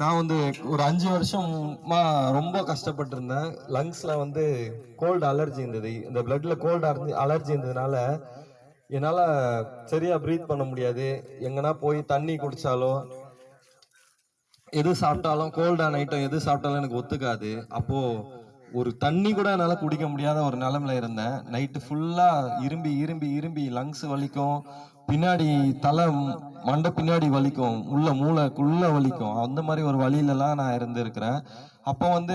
நான் வந்து ஒரு அஞ்சு வருஷமா ரொம்ப கஷ்டப்பட்டு இருந்தேன் லங்ஸ்ல வந்து கோல்டு அலர்ஜி இருந்தது. இந்த பிளட்ல கோல்டு அலர்ஜி இருந்ததுனால என்னால் சரியா ப்ரீத் பண்ண முடியாது. எங்கன்னா போய் தண்ணி குடித்தாலோ எது சாப்பிட்டாலும் கோல்டான ஐட்டம் எது சாப்பிட்டாலும் எனக்கு ஒத்துக்காது. அப்போது ஒரு தண்ணி கூட என்னால் குடிக்க முடியாத ஒரு நிலமையில இருந்தேன். நைட்டு ஃபுல்லாக இரும்பி இரும்பி இரும்பி லங்ஸ் வலிக்கும். பின்னாடி தலை மண்டை பின்னாடி வலிக்கும். உள்ள மூளைக்குள்ளே வலிக்கும். அந்த மாதிரி ஒரு வலியிலலாம் நான் இருந்திருக்கிறேன். அப்போ வந்து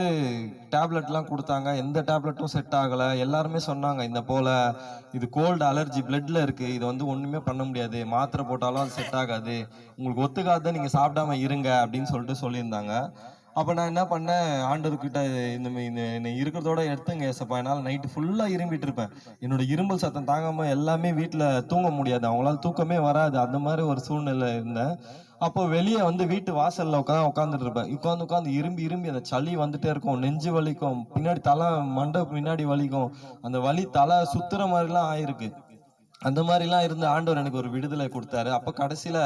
டேப்லெட்லாம் கொடுத்தாங்க. எந்த டேப்லெட்டும் செட் ஆகலை. எல்லாருமே சொன்னாங்க இந்த போல் இது கோல்டு அலர்ஜி பிளட்டில் இருக்குது இது வந்து ஒன்றுமே பண்ண முடியாது. மாத்திரை போட்டாலும் அது செட் ஆகாது. உங்களுக்கு ஒத்துக்காத. நீங்கள் சாப்பிடாம இருங்க. அப்படின்னு சொல்லிட்டு சொல்லியிருந்தாங்க. அப்போ நான் என்ன பண்ணேன்? ஆண்டவர்கிட்ட இந்த இந்த என்னை இருக்கிறதோட எடுத்துங்க ஏசப்பா. என்னால் நைட்டு ஃபுல்லாக இரும்பிட்டு இருப்பேன். என்னோட இரும்பல் சத்தம் தாங்காம எல்லாமே வீட்டில் தூங்க முடியாது. அவங்களால தூக்கமே வராது. அந்த மாதிரி ஒரு சூழ்நிலை இருந்தேன். அப்போ வெளியே வந்து வீட்டு வாசலில் உட்காந்து உட்காந்துட்டு இருப்பேன். உட்காந்து உட்காந்து இரும்பி இரும்பி அந்த சளி வந்துட்டே இருக்கும். நெஞ்சு வலிக்கும். பின்னாடி தலை மண்டை பின்னாடி வலிக்கும். அந்த வலி தலை சுத்துற மாதிரிலாம் ஆயிருக்கு. அந்த மாதிரிலாம் இருந்து ஆண்டவர் எனக்கு ஒரு விடுதலை கொடுத்தாரு. அப்போ கடைசியில்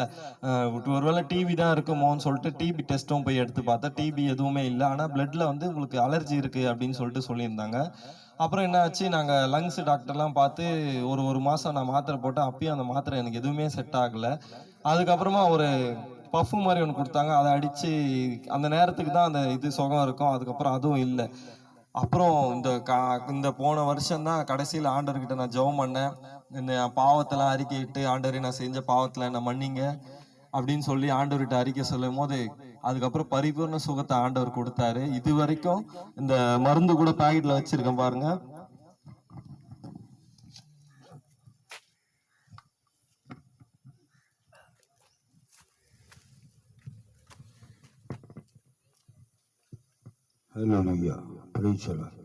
ஒருவேளை டிவி தான் இருக்குமோன்னு சொல்லிட்டு டிபி டெஸ்ட்டும் போய் எடுத்து பார்த்தா டிபி எதுவுமே இல்லை. ஆனால் பிளட்ல வந்து உங்களுக்கு அலர்ஜி இருக்குது அப்படின்னு சொல்லிட்டு சொல்லியிருந்தாங்க. அப்புறம் என்ன ஆச்சு? நாங்கள் லங்ஸ் டாக்டர்லாம் பார்த்து ஒரு ஒரு மாதம் நான் மாத்திரை போட்டேன் அப்பயும் அந்த மாத்திரை எனக்கு எதுவுமே செட் ஆகலை. அதுக்கப்புறமா ஒரு பஃபு மாதிரி ஒன்று கொடுத்தாங்க. அதை அடித்து அந்த நேரத்துக்கு தான் அந்த இது சுகம் இருக்கும். அதுக்கப்புறம் அதுவும் இல்லை. அப்புறம் இந்த கா இந்த போன வருஷம் தான் கடைசியில் ஆண்டவர்கிட்ட நான் ஜெபம் பண்ணேன். இந்த பாவத்தெல்லாம் அறிக்கையிட்டு ஆண்டவரே நான் செஞ்ச பாவத்தில் என்ன மன்னிங்க அப்படின்னு சொல்லி ஆண்டவர்கிட்ட அறிக்கை சொல்லும் போது அதுக்கப்புறம் பரிபூர்ண சுகத்தை ஆண்டவர் கொடுத்தாரு. இது வரைக்கும் இந்த மருந்து கூட பாக்கெட்ல வச்சிருக்கேன் பாருங்க. Praise அப்படின்னு Lord.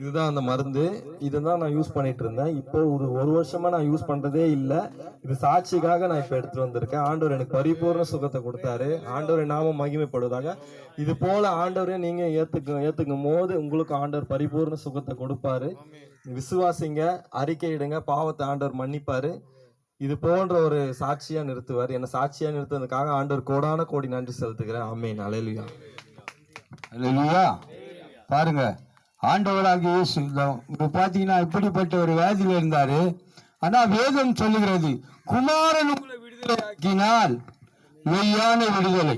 இதுதான் அந்த மருந்து. இதுதான் நான் யூஸ் பண்ணிட்டு இருந்தேன். இப்போ ஒரு ஒரு வருஷமா நான் யூஸ் பண்றதே இல்லை. இது சாட்சிக்காக நான் இப்ப எடுத்துட்டு வந்திருக்கேன். ஆண்டவர் எனக்கு பரிபூர்ண சுகத்தை கொடுத்தாரு. ஆண்டவர் நாம மகிமைப்படுவதாக. இது போல ஆண்டவரே நீங்க ஏத்துக்க ஏத்துக்கும் போது உங்களுக்கு ஆண்டவர் பரிபூர்ண சுகத்தை கொடுப்பாரு. விசுவாசிங்க அறிக்கையிடுங்க பாவத்தை ஆண்டவர் மன்னிப்பாரு. இது போன்ற ஒரு சாட்சியா நிறுத்துவார். என்ன சாட்சியா நிறுத்துறதுக்காக ஆண்டவர் கோடான கோடி நன்றி செலுத்துகிறேன். ஆமேன். அலையலுயா இல்லையா? பாருங்க ஆண்டவராக இயேசு இதோ இப்ப இப்படிப்பட்ட ஒரு வியாதியில இருந்தார். ஆனால் வேதம் சொல்லுகிறது குமாரன் உங்களை விடுதலையாக்கினால் மெய்யான விடுதலை.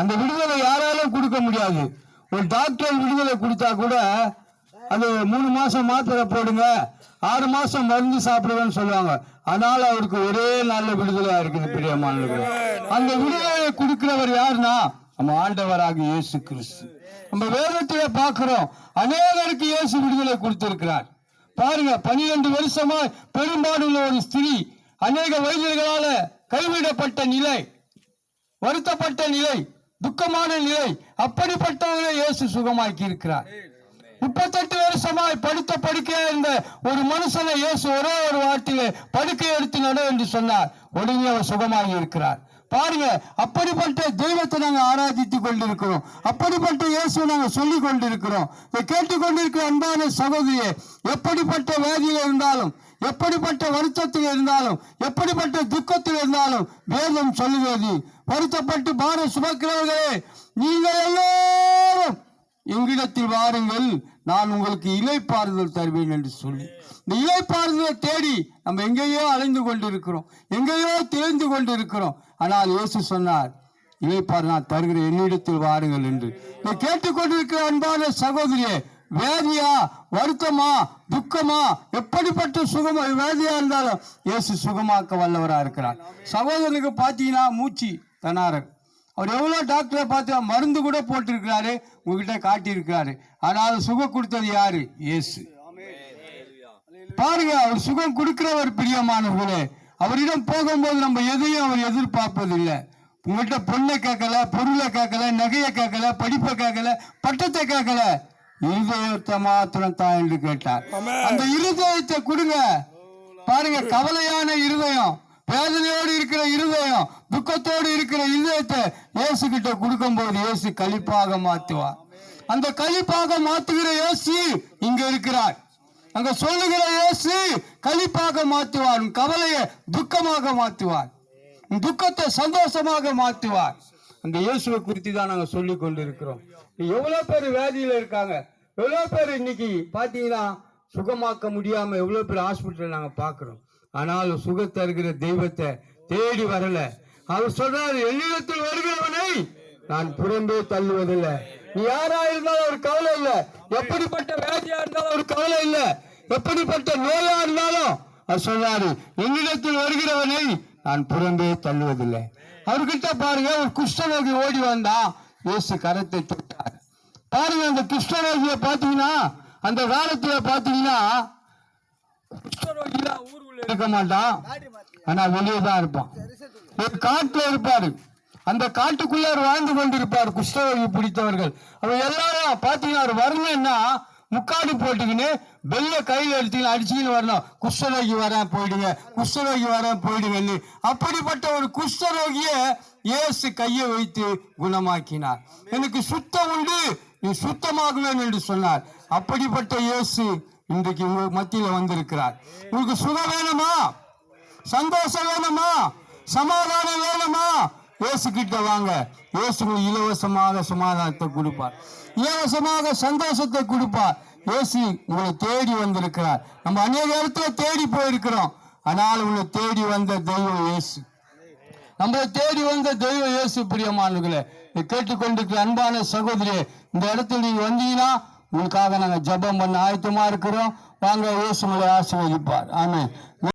அந்த விடுதலை யாராலும் கொடுக்க முடியாது. ஒரு டாக்டர் விடுதலை கொடுத்தா கூட அது மூணு மாசம் மாத்திரை போடுங்க ஆறு மாசம் மருந்து சாப்பிடுவேன்னு சொல்லுவாங்க. ஆனால் அவருக்கு ஒரே நல்ல விடுதலையா இருக்குது பிரியமானவர்கள் அந்த விடுதலையை கொடுக்கிறவர் யாருன்னா நம்ம ஆண்டவராக இயேசு கிறிஸ்து. நம்ம வேதத்திலே பார்க்கிறோம். அநேகருக்கு இயேசு விடுதலை கொடுத்திருக்கிறார். பாருங்க பனிரெண்டு வருஷமா பெரும்பாடுள்ள ஒரு ஸ்திரீ அநேக வைத்தியர்களால கைவிடப்பட்ட நிலை வருத்தப்பட்ட நிலை துக்கமான நிலை அப்படிப்பட்டவர்களை இயேசு சுகமாக்கி இருக்கிறார் முப்பத்தெட்டு வருஷமாய் படுத்த படுக்கையா இருந்த ஒரு மனுஷனை இயேசு ஒரே ஒரு வார்த்தையில படுக்கை எடுத்து நட என்று சொன்னார். உடனே அவர் சுகமாகி இருக்கிறார். பாருங்க அப்படிப்பட்ட தெய்வத்தை நாங்கள் ஆராதித்துக் கொண்டிருக்கிறோம். அப்படிப்பட்ட இயேசுவை நாங்கள் சொல்லிக் கொண்டிருக்கிறோம். இதை கேட்டுக்கொண்டிருக்கிற அன்பான சகோதரியே எப்படிப்பட்ட வேதியில் இருந்தாலும் எப்படிப்பட்ட வருத்தத்தில் இருந்தாலும் எப்படிப்பட்ட துக்கத்தில் இருந்தாலும் வேதம் சொல்லுகிறது. வருத்தப்பட்டு பாரம் சுமக்கிறவர்களே நீங்கள் எல்லோரும் எங்கிடத்தில் வாருங்கள். நான் உங்களுக்கு இலைப்பாறுதல் தருவேன் என்று சொல்லி. இந்த இலைப்பாறுதலை தேடி நம்ம எங்கேயோ அலைந்து கொண்டிருக்கிறோம். எங்கேயோ தெரிந்து கொண்டிருக்கிறோம். ஆனால் இயேசு சொன்னார் இலைப்பாறு நான் தருகிறேன் என்னிடத்தில் வாருங்கள் என்று. இதை கேட்டுக்கொண்டிருக்கிற அன்பான சகோதரியே வேதியா வருத்தமா துக்கமா எப்படிப்பட்ட சுகமா வேதியா இருந்தாலும் இயேசு சுகமாக்க வல்லவராக இருக்கிறார். சகோதரனுக்கு பார்த்தீங்கன்னா மூச்சு தனாரன் அவர் எவ்வளோ டாக்டரை பார்த்து மருந்து கூட போட்டிருக்கிறாரு உங்ககிட்ட காட்டியிருக்கிறாரு. ஆனால் சுகம் கொடுத்தது யாரு? இயேசு. பாருங்க அவர் சுகம் கொடுக்கிறவர் பிரியமானவர்களே. அவரிடம் போகும்போது நம்ம எதையும் அவர் எதிர்பார்ப்பதில்லை. உங்கள்கிட்ட பொண்ணை கேட்கல பொருளை கேட்கல நகையை கேட்கல படிப்பை கேட்கல பட்டத்தை கேட்கல. இருதயத்தை மாத்திரம் தான் என்று கேட்டார். அந்த இருதயத்தை கொடுங்க. பாருங்க கவலையான இருதயம். வேதனையோடு இருக்கிற இருதயம் துக்கத்தோடு இருக்கிற இருதயத்தை இயேசு கிட்ட கொடுக்கும்போது இயேசு களிப்பாக மாத்துவார் அந்த களிப்பாக மாத்துகிற இயேசு இங்க இருக்கிறார். அங்க சொல்லுகிற இயேசு களிப்பாக மாத்துவார் உன் கவலையை துக்கமாக மாத்துவார் உன் துக்கத்தை சந்தோஷமாக மாத்துவார் அந்த இயேசுவை குறித்து தான் நாங்கள் சொல்லி கொண்டு இருக்கிறோம் எவ்வளோ பேர் வியாதியில் இருக்காங்க. எவ்வளோ பேர் இன்னைக்கு பார்த்தீங்கன்னா சுகமாக்க முடியாம எவ்வளோ பேர் ஹாஸ்பிட்டல் நாங்கள் பார்க்குறோம் ஆனால் சுகத்தை தருகிற தெய்வத்தை தேடி வரல. அவர் சொல்றார் எண்ணிடத்தில் வருகிறவனை நான் புறம்பே தள்ளுவதில்லை. நீ யாரா இருந்தாலும் ஒரு கவலை இல்லை. எப்படிப்பட்ட வேதியா இருந்தாலும் ஒரு கவலை இல்லை. எப்படிப்பட்ட நோயா இருந்தாலும் அவர் சொல்றாரு என்னிடத்தில் வருகிறவனை நான் புறம்பே தள்ளுவதில்லை. அவர்கிட்ட பாருங்க ஒரு குஷ்டநோக்கி ஓடி வந்தா இயேசு கரத்தை தொட்டார் பாருங்க அந்த குஷ்டரோகிய பார்த்தீங்கன்னா அந்த காலத்துல பாத்தீங்கன்னா இருக்க மாட்டான் ஆனா வெளியே தான் இருப்பான் ஒரு காட்டுல இருப்பாரு. அந்த காட்டுக்குள்ள அவர் வாழ்ந்து கொண்டிருப்பார் குஷ்டரோகி பிடித்தவர்கள். அவர் எல்லாரும் பாத்தீங்கன்னா அவர் வரணும்னா முக்காடு போட்டுக்கின்னு வெள்ள கையில எடுத்துக்கின்னு அடிச்சுக்கின்னு வரணும். குஷ்டரோகி வரேன் போயிடுங்க குஷ்டரோகி வரேன் போயிடுங்கன்னு. அப்படிப்பட்ட ஒரு குஷ்டரோகிய இயேசு கையை வைத்து குணமாக்கினார். எனக்கு சுத்தம் உண்டு நீ சுத்தமாகுவேன் என்று சொன்னார். அப்படிப்பட்ட இயேசு இன்றைக்கு உங்க மத்தியில வந்திருக்கிறார். உங்களுக்கு சுகம் வேணுமா? சந்தோஷம் வேணுமா? சமாதானம் வேணுமா? இயேசு கிட்ட வாங்க. இயேசு இலவசமாக சமாதானத்தை கொடுப்பார். இலவசமாக சந்தோஷத்தை கொடுப்பார். இயேசு உங்களை தேடி வந்திருக்கிறார். நம்ம அநேக இடத்துல தேடி போயிருக்கிறோம். ஆனால் உங்களை தேடி வந்த தெய்வம் இயேசு. நம்மளை தேடி வந்த தெய்வ இயேசு பிரியமானவர்களே. கேட்டுக்கொண்டிருக்கிற அன்பான சகோதரியே இந்த இடத்துல நீங்க வந்தீங்கன்னா உங்களுக்காக நாங்க ஜெபம் பண்ண ஆயத்தமா இருக்கிறோம். வாங்க இயேசு ஆசீர்வதிப்பார். ஆமாம்